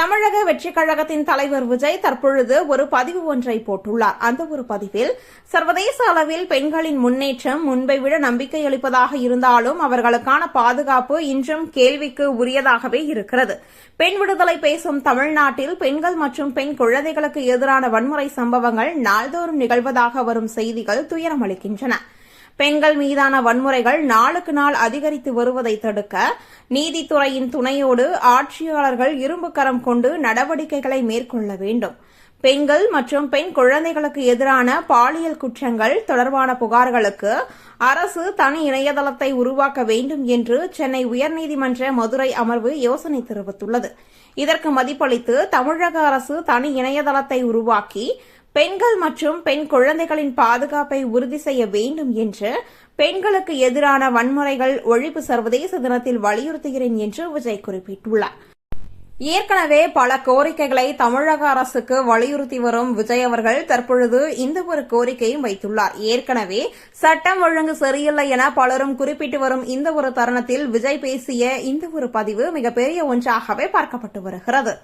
தமிழக வெற்றிக் கழகத்தின் தலைவர் விஜய் தற்பொழுது ஒரு பதிவு ஒன்றை போட்டுள்ளார். அந்த ஒரு பதிவில் சர்வதேச அளவில் பெண்களின் முன்னேற்றம் முன்பை விட நம்பிக்கையளிப்பதாக இருந்தாலும் அவர்களுக்கான பாதுகாப்பு இன்றும் கேள்விக்கு உரியதாகவே இருக்கிறது. பெண் விடுதலை பேசும் தமிழ்நாட்டில் பெண்கள் மற்றும் பெண் குழந்தைகளுக்கு எதிரான வன்முறை சம்பவங்கள் நாள்தோறும் நிகழ்வதாக வரும் செய்திகள் துயரமளிக்கின்றன. பெண்கள் மீதான வன்முறைகள் நாளுக்கு நாள் அதிகரித்து வருவதை தடுக்க நீதித்துறையின் துணையோடு ஆட்சியாளர்கள் இரும்பு கரம் கொண்டு நடவடிக்கைகளை மேற்கொள்ள வேண்டும். பெண்கள் மற்றும் பெண் குழந்தைகளுக்கு எதிரான பாலியல் குற்றங்கள் தொடர்பான புகார்களுக்கு அரசு தனி இணையதளத்தை உருவாக்க வேண்டும் என்று சென்னை உயர்நீதிமன்ற மதுரை அமர்வு யோசனை தெரிவித்துள்ளது. இதற்கு மதிப்பளித்து தமிழக அரசு தனி இணையதளத்தை உருவாக்கி பெண்கள் மற்றும் பெண் குழந்தைகளின் பாதுகாப்பை உறுதி செய்ய வேண்டும் என்று பெண்களுக்கு எதிரான வன்முறைகள் ஒழிப்பு சர்வதேச தினத்தில் வலியுறுத்துகிறேன் என்று விஜய் குறிப்பிட்டுள்ளார். ஏற்கனவே பல கோரிக்கைகளை தமிழக அரசுக்கு வலியுறுத்தி வரும் விஜய் அவர்கள் தற்பொழுது இந்த ஒரு கோரிக்கையும் வைத்துள்ளார். ஏற்கனவே சட்டம் ஒழுங்கு சரியில்லை என பலரும் குறிப்பிட்டு வரும் இந்த ஒரு தருணத்தில் விஜய் பேசிய இந்த ஒரு பதிவு மிகப்பெரிய ஒன்றாகவே பார்க்கப்பட்டு வருகிறது.